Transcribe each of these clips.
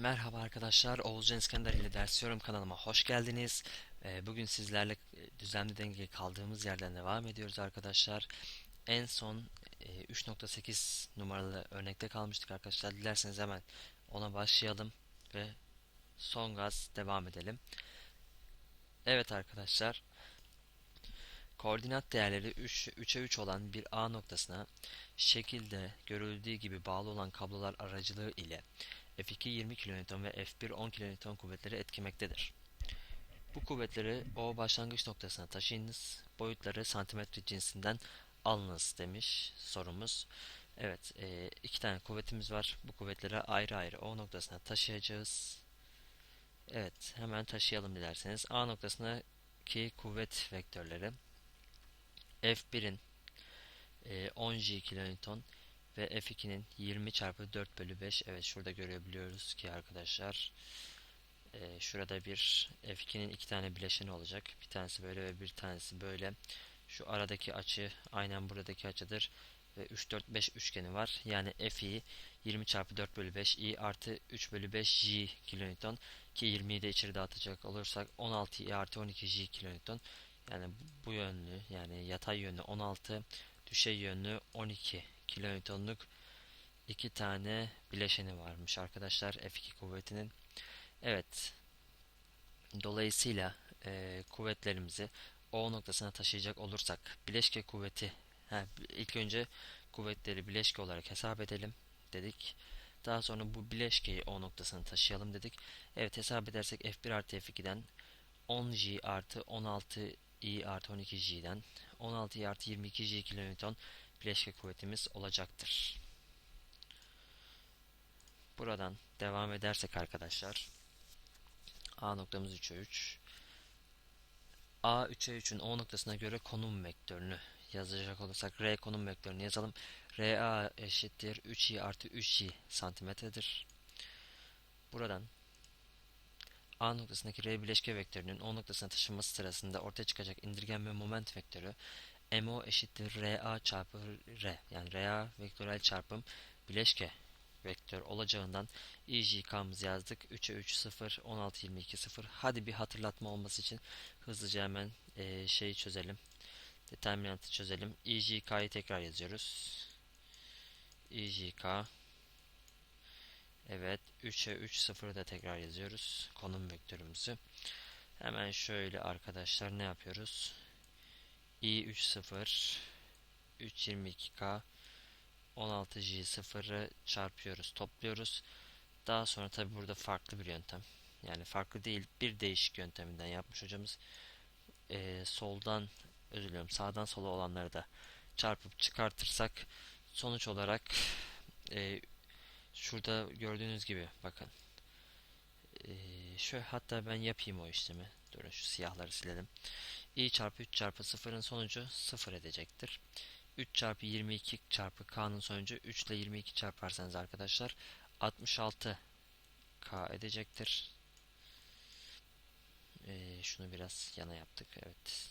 Merhaba arkadaşlar, Oğuzcan İskender ile Dersiyorum kanalıma hoş geldiniz. Ee, Bugün sizlerle e, düzenli denge kaldığımız yerden devam ediyoruz arkadaşlar. En son e, 3.8 numaralı örnekte kalmıştık arkadaşlar. Dilerseniz hemen ona başlayalım ve son gaz devam edelim. Evet arkadaşlar, koordinat değerleri 3, 3'e 3 olan bir A noktasına şekilde görüldüğü gibi bağlı olan kablolar aracılığı ile F2 20 kN ve F1 10 kN kuvvetleri etkilemektedir. Bu kuvvetleri O başlangıç noktasına taşıyınız. Boyutları santimetre cinsinden alınız demiş sorumuz. Evet, e, iki tane kuvvetimiz var. Bu kuvvetleri ayrı ayrı O noktasına taşıyacağız. Evet, hemen taşıyalım dilerseniz. A noktasındaki kuvvet vektörleri F1'in e, 10 G kilonewton ve F2'nin 20 çarpı 4 bölü 5 evet şurada görebiliyoruz ki arkadaşlar e, şurada bir F2'nin iki tane bileşeni olacak. Bir tanesi böyle ve bir tanesi böyle. Şu aradaki açı aynen buradaki açıdır ve 3 4 5 üçgeni var. Yani Fi 20 çarpı 4 bölü 5 i artı 3 bölü 5 j kilonewton ki 20'yi de içeri dağıtacak olursak 16 i artı 12 j kilonewton. Yani bu yönlü yani yatay yönlü 16 düşey yönlü 12 kilonewtonluk iki tane bileşeni varmış arkadaşlar F2 kuvvetinin. Evet. Dolayısıyla e, kuvvetlerimizi O noktasına taşıyacak olursak bileşke kuvveti he, ilk önce kuvvetleri bileşke olarak hesap edelim dedik. Daha sonra bu bileşkeyi O noktasına taşıyalım dedik. Evet hesap edersek F1 artı F2'den 10G artı 16i artı 12G'den 16i artı 22G kilonewton bileşke kuvvetimiz olacaktır. Buradan devam edersek arkadaşlar A noktamız 3'e 3 A 3'e 3'ün O noktasına göre konum vektörünü yazacak olursak R konum vektörünü yazalım. RA eşittir 3i artı 3i santimetredir. Buradan A noktasındaki R bileşke vektörünün O noktasına taşınması sırasında ortaya çıkacak indirgen ve moment vektörü MO eşittir RA çarpı R. Yani RA vektörel çarpım bileşke vektör olacağından IJK'mızı yazdık. 3'e 3 0 16 22 0. Hadi bir hatırlatma olması için hızlıca hemen e, şeyi çözelim. Determinantı çözelim. IJK'yı tekrar yazıyoruz. IJK Evet 3'e 3 0'ı da tekrar yazıyoruz. Konum vektörümüzü. Hemen şöyle arkadaşlar ne yapıyoruz? i30 322k 16j0'ı çarpıyoruz, topluyoruz. Daha sonra tabi burada farklı bir yöntem. Yani farklı değil bir değişik yönteminden yapmış hocamız. Ee, soldan özür diliyorum sağdan sola olanları da çarpıp çıkartırsak sonuç olarak e, şurada gördüğünüz gibi bakın e, şöyle hatta ben yapayım o işlemi. Durun şu siyahları silelim i çarpı 3 çarpı 0'ın sonucu 0 edecektir. 3 çarpı 22 çarpı k'nın sonucu 3 ile 22 çarparsanız arkadaşlar 66 k edecektir. Ee, şunu biraz yana yaptık. Evet.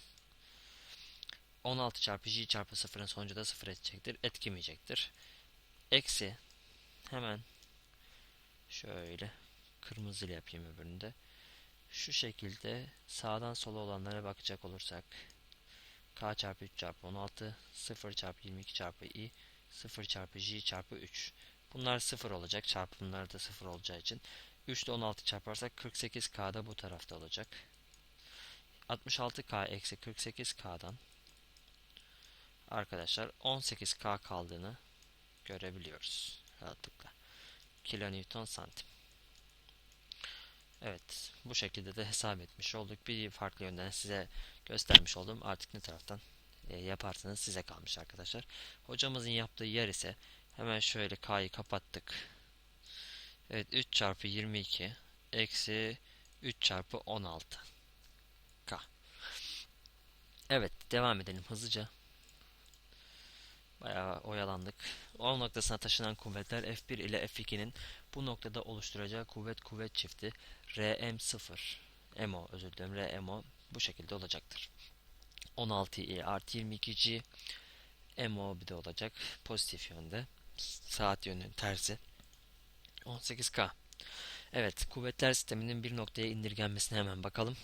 16 çarpı j çarpı 0'ın sonucu da 0 edecektir. Etkimeyecektir. Eksi hemen şöyle kırmızı ile yapayım öbüründe. Şu şekilde sağdan sola olanlara bakacak olursak k çarpı 3 çarpı 16 0 çarpı 22 çarpı i 0 çarpı j çarpı 3 bunlar 0 olacak çarpımları da 0 olacağı için. 3 ile 16 çarparsak 48k da bu tarafta olacak. 66k eksi 48k'dan arkadaşlar 18k kaldığını görebiliyoruz rahatlıkla kilonewton santim Evet, bu şekilde de hesap etmiş olduk. Bir farklı yönden size göstermiş oldum. Artık ne taraftan e, yaparsanız size kalmış arkadaşlar. Hocamızın yaptığı yer ise hemen şöyle k'yı kapattık. Evet 3 çarpı 22 eksi 3 çarpı 16 k. Evet devam edelim hızlıca. Bayağı oyalandık. O noktasına taşınan kuvvetler F1 ile F2'nin bu noktada oluşturacağı kuvvet kuvvet çifti RM0 MO özür dilerim RMO bu şekilde olacaktır. 16i artı 22g MO bir de olacak pozitif yönde saat yönünün tersi 18k Evet, kuvvetler sisteminin bir noktaya indirgenmesine hemen bakalım.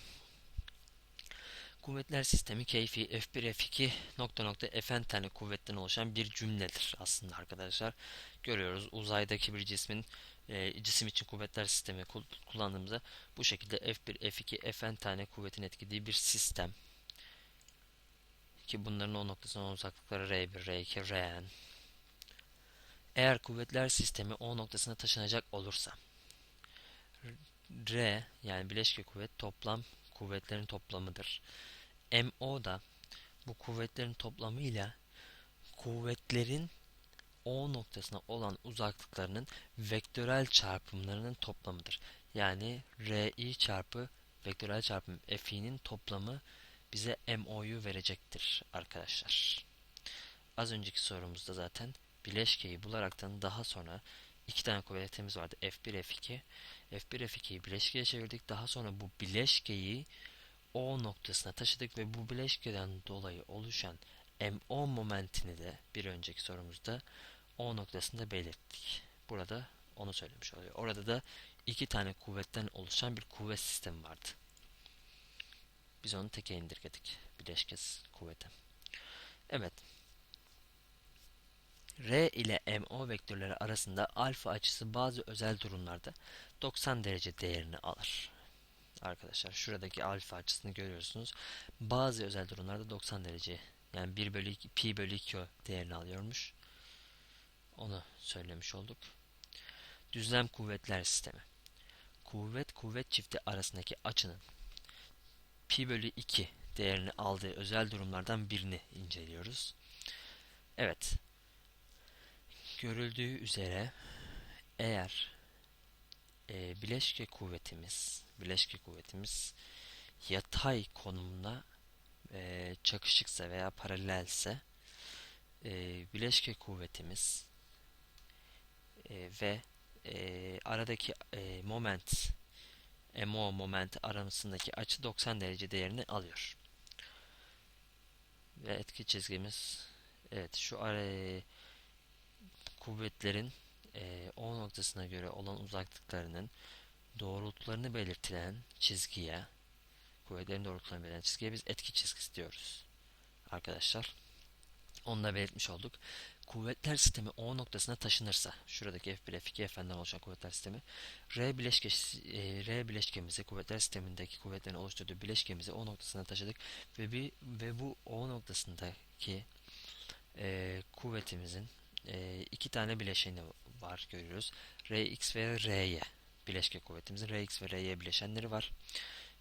Kuvvetler sistemi keyfi F1 F2 nokta nokta Fn tane kuvvetten oluşan bir cümledir aslında arkadaşlar. Görüyoruz uzaydaki bir cismin e, cisim için kuvvetler sistemi kullandığımızda bu şekilde F1 F2 Fn tane kuvvetin etkilediği bir sistem. Ki bunların o noktasına uzaklıkları R1, R2, Rn. Eğer kuvvetler sistemi O noktasına taşınacak olursa R yani bileşke kuvvet toplam kuvvetlerin toplamıdır. MO da bu kuvvetlerin toplamıyla kuvvetlerin O noktasına olan uzaklıklarının vektörel çarpımlarının toplamıdır. Yani RI çarpı vektörel çarpım Fi'nin toplamı bize MO'yu verecektir arkadaşlar. Az önceki sorumuzda zaten bileşkeyi bularaktan daha sonra iki tane kuvvetimiz vardı. F1, F2. F1, F2'yi bileşkeye çevirdik. Daha sonra bu bileşkeyi O noktasına taşıdık ve bu bileşkeden dolayı oluşan MO momentini de bir önceki sorumuzda O noktasında belirttik. Burada onu söylemiş oluyor. Orada da iki tane kuvvetten oluşan bir kuvvet sistemi vardı. Biz onu teke indirgedik. Bileşkesiz kuvvete. Evet. R ile MO vektörleri arasında alfa açısı bazı özel durumlarda 90 derece değerini alır. Arkadaşlar şuradaki alfa açısını görüyorsunuz. Bazı özel durumlarda 90 derece yani 1 bölü 2, pi bölü 2 değerini alıyormuş. Onu söylemiş olduk. Düzlem kuvvetler sistemi. Kuvvet kuvvet çifti arasındaki açının pi bölü 2 değerini aldığı özel durumlardan birini inceliyoruz. Evet. Görüldüğü üzere eğer e, bileşke kuvvetimiz bileşke kuvvetimiz yatay konumuna e, çakışıksa veya paralelse e, bileşke kuvvetimiz e, ve e, aradaki e, moment MO moment arasındaki açı 90 derece değerini alıyor. Ve etki çizgimiz evet şu araya kuvvetlerin O noktasına göre olan uzaklıklarının doğrultularını belirtilen çizgiye kuvvetlerin doğrultularını belirtilen çizgiye biz etki çizgisi diyoruz. Arkadaşlar. Onu da belirtmiş olduk. Kuvvetler sistemi O noktasına taşınırsa, şuradaki F1, F2, F'den oluşan kuvvetler sistemi, R, bileşke, e, R bileşkemizi, kuvvetler sistemindeki kuvvetlerin oluşturduğu bileşkemizi O noktasına taşıdık ve, bir, ve bu O noktasındaki e, kuvvetimizin e, iki tane bileşeni var görüyoruz. Rx ve Ry bileşke kuvvetimizin Rx ve Ry bileşenleri var.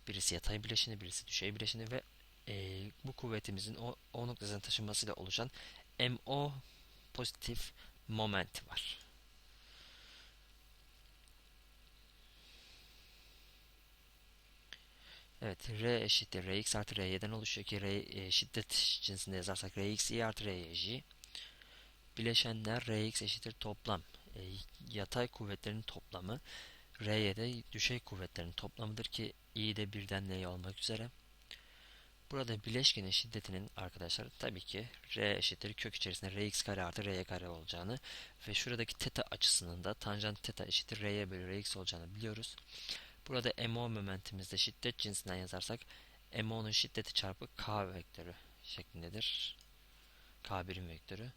Birisi yatay bileşeni, birisi düşey bileşeni ve e, bu kuvvetimizin o, o noktasına taşınmasıyla oluşan MO pozitif moment var. Evet, R eşittir Rx artı Ry'den oluşuyor ki R e, şiddet cinsinde yazarsak Rx'i artı Ryj. Bileşenler Rx eşittir toplam. E, yatay kuvvetlerin toplamı R'ye düşey kuvvetlerin toplamıdır ki i de birden L olmak üzere. Burada bileşkenin şiddetinin arkadaşlar tabii ki R eşittir kök içerisinde Rx kare artı Ry kare olacağını ve şuradaki teta açısının da tanjant teta eşittir Ry bölü Rx olacağını biliyoruz. Burada MO momentimizde şiddet cinsinden yazarsak MO'nun şiddeti çarpı K vektörü şeklindedir. K birim vektörü.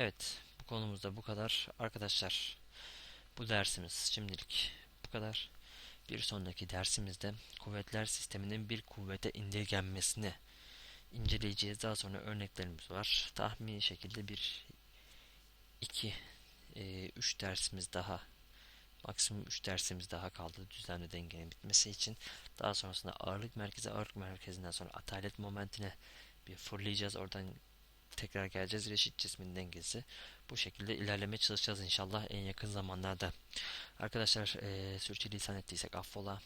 Evet bu konumuzda bu kadar. Arkadaşlar bu dersimiz şimdilik bu kadar. Bir sonraki dersimizde kuvvetler sisteminin bir kuvvete indirgenmesini inceleyeceğiz. Daha sonra örneklerimiz var. Tahmini şekilde bir iki e, üç dersimiz daha maksimum 3 dersimiz daha kaldı düzenli dengenin bitmesi için. Daha sonrasında ağırlık merkezi, ağırlık merkezinden sonra atalet momentine bir fırlayacağız. Oradan tekrar geleceğiz. Reşit cismin dengesi. Bu şekilde ilerlemeye çalışacağız inşallah en yakın zamanlarda. Arkadaşlar e, sürçülisan ettiysek affola.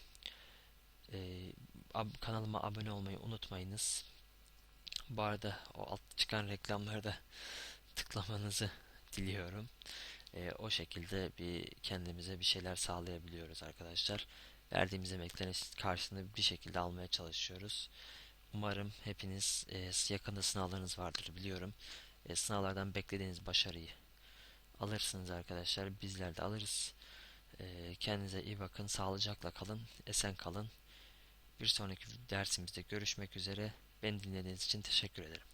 E, ab, kanalıma abone olmayı unutmayınız. Bu arada o alt çıkan reklamları da tıklamanızı diliyorum. E, o şekilde bir kendimize bir şeyler sağlayabiliyoruz arkadaşlar. Verdiğimiz emeklerin karşılığını bir şekilde almaya çalışıyoruz. Umarım hepiniz e, yakında sınavlarınız vardır biliyorum. E, sınavlardan beklediğiniz başarıyı alırsınız arkadaşlar. Bizler de alırız. Ee, kendinize iyi bakın, sağlıcakla kalın, esen kalın. Bir sonraki dersimizde görüşmek üzere. Beni dinlediğiniz için teşekkür ederim.